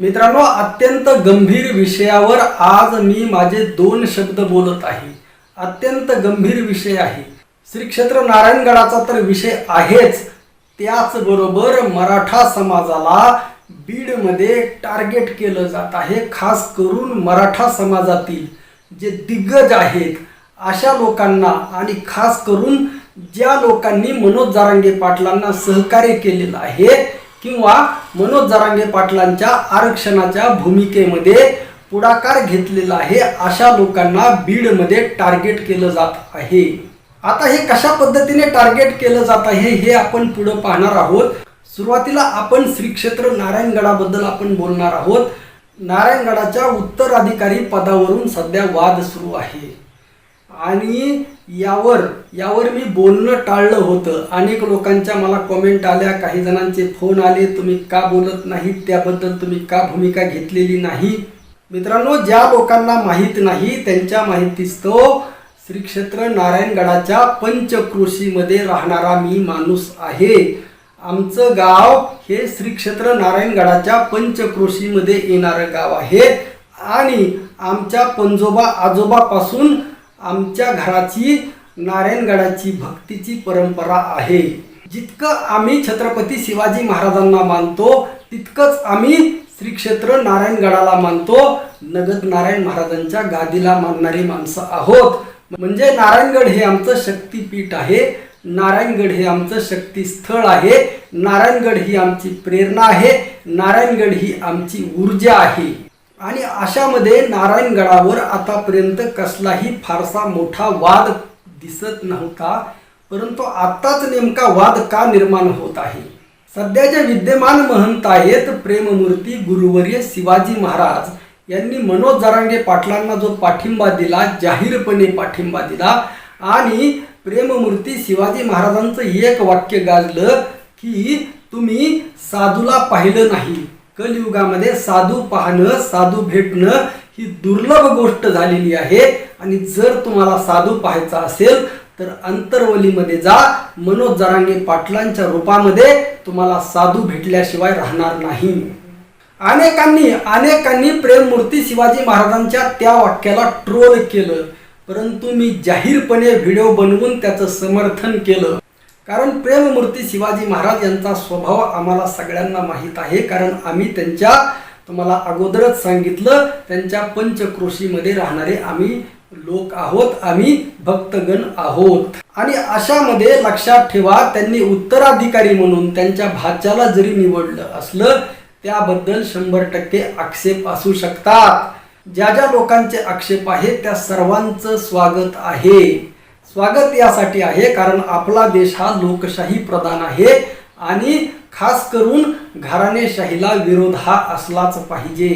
मित्रांनो अत्यंत गंभीर विषयावर आज मी माझे दोन शब्द बोलत आहे. अत्यंत गंभीर विषय आहे. श्री क्षेत्र नारायणगडाचा तर विषय आहेच. त्याचबरोबर मराठा समाजाला बीडमध्ये टार्गेट केलं जात आहे खास करून मराठा समाजातील जे दिग्गज आहेत अशा लोकांना आणि खास करून ज्या लोकांनी मनोज जारांगे पाटलांना सहकार्य केलेलं आहे किंवा मनोज जरांगे पाटलांच्या आरक्षणाच्या भूमिकेमध्ये पुढाकार घेतलेला आहे अशा लोकांना बीडमध्ये टार्गेट केलं जात आहे. आता हे कशा पद्धतीने टार्गेट केलं जात आहे हे आपण पुढं पाहणार आहोत. सुरुवातीला आपण श्री क्षेत्र नारायणगडाबद्दल आपण बोलणार आहोत. नारायणगडाच्या उत्तराधिकारी पदावरून सध्या वाद सुरू आहे. आणि यावर यावर मी बोलणं टाळलं होतं. अनेक लोकांच्या मला कमेंट आल्या काही जणांचे फोन आले तुम्ही का बोलत नाहीत? त्याबद्दल तुम्ही का भूमिका घेतलेली नाही? मित्रांनो ज्या लोकांना माहीत नाही त्यांच्या माहितीस्तव श्री क्षेत्र नारायणगडाच्या पंचक्रोशीमध्ये राहणारा मी माणूस आहे. आमचं गाव हे श्री क्षेत्र नारायणगडाच्या पंचक्रोशीमध्ये येणारं गाव आहे. आणि आमच्या पंजोबा आजोबापासून आमच्या घराची नारायणगडाची भक्तीची परंपरा आहे. जितकं आम्ही छत्रपती शिवाजी महाराजांना मानतो तितकंच आम्ही श्री क्षेत्र नारायणगडाला मानतो. नगद नारायण महाराजांच्या गादीला मानणारी माणसं आहोत. म्हणजे नारायणगड हे आमचं शक्तीपीठ आहे. नारायणगड हे आमचं शक्तीस्थळ आहे. नारायणगड ही आमची प्रेरणा आहे. नारायणगड ही आमची ऊर्जा आहे. आणि अशामध्ये नारायणगडावर आतापर्यंत कसलाही फारसा मोठा वाद दिसत नव्हता परंतु आत्ताच नेमका वाद का निर्माण होत आहे? सध्या जे विद्यमान महंत आहेत प्रेममूर्ती गुरुवर्य शिवाजी महाराज यांनी मनोज जरांगे पाटलांना जो पाठिंबा दिला जाहीरपणे पाठिंबा दिला आणि प्रेममूर्ती शिवाजी महाराजांचं एक वाक्य गाजलं की तुम्ही साधूला पाहिलं नाही. कलियुगामध्ये साधू पाहणं साधू भेटणं ही दुर्लभ गोष्ट झालेली आहे. आणि जर तुम्हाला साधू पाहायचा असेल तर अंतरवलीमध्ये जा. मनोज जरांगे पाटलांच्या रूपामध्ये तुम्हाला साधू भेटल्याशिवाय राहणार नाही. अनेकांनी अनेकांनी प्रेममूर्ती शिवाजी महाराजांच्या त्या वाक्याला ट्रोल केलं. परंतु मी जाहीरपणे व्हिडिओ बनवून त्याचं समर्थन केलं. कारण प्रेममूर्ती शिवाजी महाराज यांचा स्वभाव आम्हाला सगळ्यांना माहीत आहे. कारण आम्ही त्यांच्या तुम्हाला अगोदरच सांगितलं त्यांच्या पंचक्रोशीमध्ये राहणारे आम्ही लोक आहोत आम्ही भक्तगण आहोत. आणि अशामध्ये लक्षात ठेवा त्यांनी उत्तराधिकारी म्हणून त्यांच्या भाच्याला जरी निवडलं असलं त्याबद्दल शंभर टक्के आक्षेप असू शकतात. ज्या ज्या लोकांचे आक्षेप आहेत त्या सर्वांचं स्वागत आहे. स्वागत यासाठी आहे कारण आपला देश हा लोकशाही प्रधान आहे आणि खास करून घराणेशाहीला विरोध हा असलाच पाहिजे.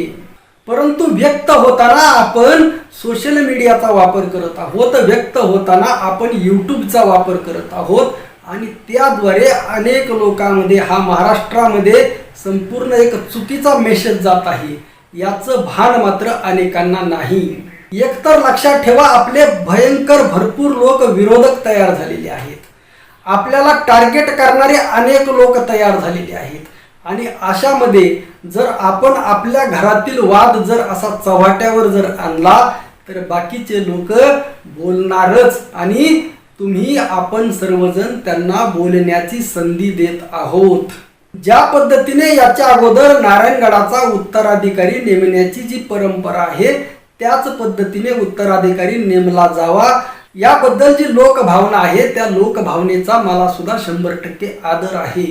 परंतु व्यक्त होताना आपण सोशल मीडियाचा वापर करत आहोत व्यक्त होताना आपण यूट्यूबचा वापर करत आहोत आणि त्याद्वारे अनेक लोकांमध्ये हा महाराष्ट्रामध्ये संपूर्ण एक चुकीचा मेसेज जात आहे. याचं भान मात्र अनेकांना नाही. एकतर लक्षात ठेवा आपले भयंकर भरपूर लोक विरोधक तयार झालेले आहेत. आपल्याला टार्गेट करणारे अनेक लोक तयार झालेले आहेत. आणि अशामध्ये जर आपण आपल्या घरातील वाद जर असा चव्हाट्यावर जर आणला तर बाकीचे लोक बोलणारच आणि तुम्ही आपण सर्वजण त्यांना बोलण्याची संधी देत आहोत. ज्या पद्धतीने याच्या अगोदर नारायणगडाचा उत्तराधिकारी नेमण्याची जी परंपरा आहे त्याच पद्धतीने उत्तराधिकारी नेमला जावा. याबद्दल जी लोकभावना आहे त्या लोकभावनेचा मला सुद्धा शंभर टक्के आदर आहे.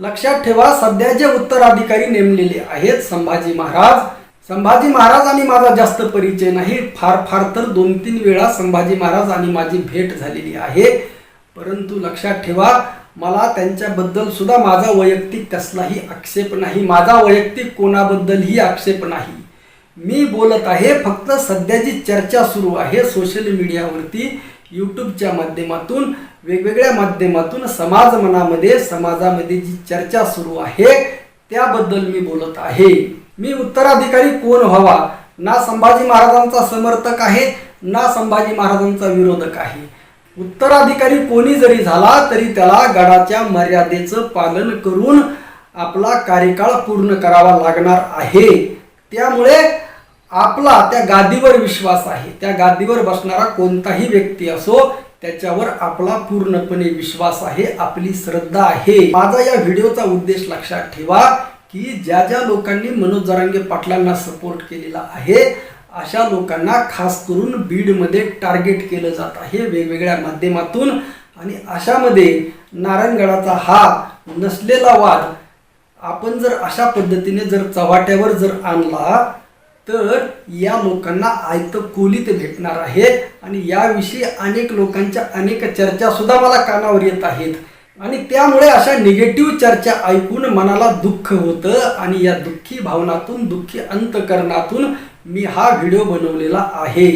लक्षात ठेवा सध्या जे उत्तराधिकारी नेमलेले आहेत संभाजी महाराज संभाजी महाराज आणि माझा जास्त परिचय नाही फार फार तर दोन तीन वेळा संभाजी महाराज आणि माझी भेट झालेली आहे. परंतु लक्षात ठेवा मला त्यांच्याबद्दल सुद्धा माझा वैयक्तिक कसलाही आक्षेप नाही माझा वैयक्तिक कोणाबद्दलही आक्षेप नाही. मी बोलत आहे फक्त सध्या जी चर्चा सुरू आहे सोशल मीडियावरती यूट्यूबच्या माध्यमातून वेगवेगळ्या माध्यमातून समाज मनामध्ये समाजामध्ये जी चर्चा सुरू आहे त्याबद्दल मी बोलत आहे. मी उत्तराधिकारी कोण व्हावा? ना संभाजी महाराजांचा समर्थक आहे ना संभाजी महाराजांचा विरोधक आहे. उत्तराधिकारी कोणी जरी झाला तरी त्याला गडाच्या मर्यादेचं पालन करून आपला कार्यकाळ पूर्ण करावा लागणार आहे. त्यामुळे आपला त्या गादीवर विश्वास आहे. त्या गादीवर बसणारा कोणताही व्यक्ती असो त्याच्यावर आपला पूर्णपणे विश्वास आहे आपली श्रद्धा आहे. माझा या व्हिडिओचा उद्देश लक्षात ठेवा की ज्या ज्या लोकांनी मनोज जरांगे पाटलांना सपोर्ट केलेला आहे अशा लोकांना खास करून बीडमध्ये टार्गेट केलं जात आहे वेगवेगळ्या माध्यमातून. आणि अशामध्ये नारायणगडाचा हा नसलेला वाद आपण जर अशा पद्धतीने जर चव्हाट्यावर जर आणला तर या लोकांना आयत कोलीत भेटणार आहेत. आणि याविषयी अनेक लोकांच्या अनेक चर्चा सुद्धा मला कानावर येत आहेत. आणि त्यामुळे अशा निगेटिव्ह चर्चा ऐकून मनाला दुःख होतं. आणि या दुःखी भावनातून दुःखी अंतकरणातून मी हा व्हिडिओ बनवलेला आहे.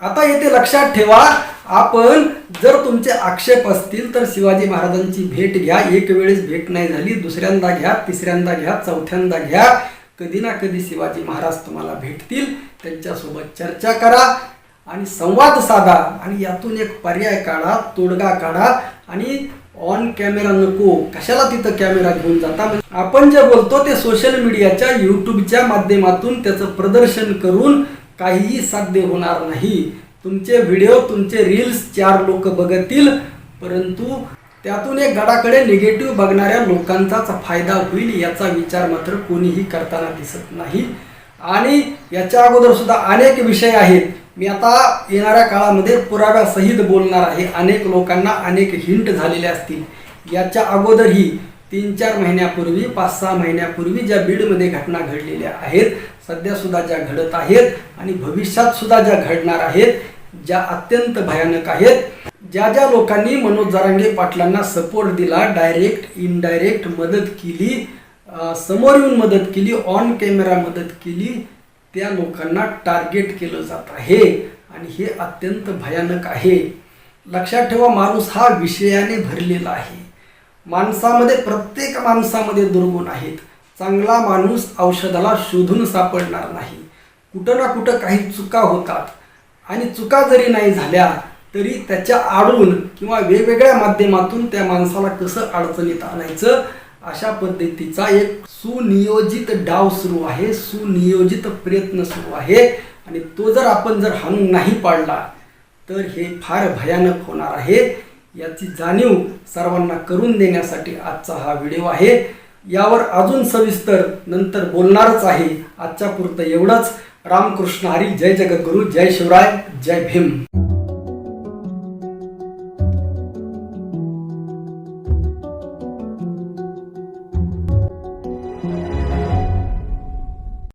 आता येथे लक्षात ठेवा आपण जर तुमचे आक्षेप असतील तर शिवाजी महाराजांची भेट घ्या. एक वेळेस भेट नाही झाली दुसऱ्यांदा घ्या तिसऱ्यांदा घ्या चौथ्यांदा घ्या. कधी ना कधी शिवाजी महाराज तुम्हाला भेटतील त्यांच्यासोबत चर्चा करा आणि संवाद साधा. आणि यातून एक पर्याय काढा तोडगा काढा आणि ऑन कॅमेरा नको. कशाला तिथं कॅमेरा घेऊन जाता? म्हणजे आपण जे बोलतो ते सोशल मीडियाच्या युट्यूबच्या माध्यमातून त्याचं प्रदर्शन करून काहीही साध्य होणार नाही. तुमचे व्हिडिओ तुमचे रील्स चार लोक बघतील परंतु त्यातून एक गडाकडे निगेटिव्ह बघणाऱ्या लोकांचाच फायदा होईल याचा विचार मात्र कोणीही करताना दिसत नाही. आणि याच्या अगोदर सुद्धा अनेक विषय आहेत. मी आता येणाऱ्या काळामध्ये पुराव्यासहित बोलणार आहे. अनेक लोकांना अनेक हिंट झालेले असतील. याच्या अगोदरही तीन चार महिन्यापूर्वी पाच सहा महिन्यापूर्वी ज्या बीडमध्ये घटना घडलेल्या आहेत सध्यासुद्धा ज्या घडत आहेत आणि भविष्यात सुद्धा ज्या घडणार आहेत ज्या अत्यंत भयानक आहेत ज्या ज्या लोकांनी मनोज जरांगे पाटलांना सपोर्ट दिला डायरेक्ट इनडायरेक्ट मदत केली समोर येऊन मदत केली ऑन कॅमेरा मदत केली त्या लोकांना टार्गेट केलं जात आहे. आणि हे अत्यंत भयानक आहे. लक्षात ठेवा माणूस हा विषयाने भरलेला आहे. माणसामध्ये प्रत्येक माणसामध्ये दुर्गुण आहेत. चांगला माणूस औषधाला शोधून सापडणार नाही. कुठं ना कुठं काही चुका होतात. आणि चुका जरी नाही झाल्या तरी त्याच्या आडून किंवा वेगवेगळ्या माध्यमातून त्या माणसाला कसं अडचणीत आणायचं अशा पद्धतीचा एक सुनियोजित डाव सुरू आहे सुनियोजित प्रयत्न सुरू आहे. आणि तो जर आपण जर हाणून नाही पाडला तर हे फार भयानक होणार आहे. याची जाणीव सर्वांना करून देण्यासाठी आजचा हा व्हिडिओ आहे. यावर अजून सविस्तर नंतर बोलणारच आहे. आजच्या पुरतं एवढंच. रामकृष्ण हरी. जय जगद्गुरू. जय शिवराय. जय भीम.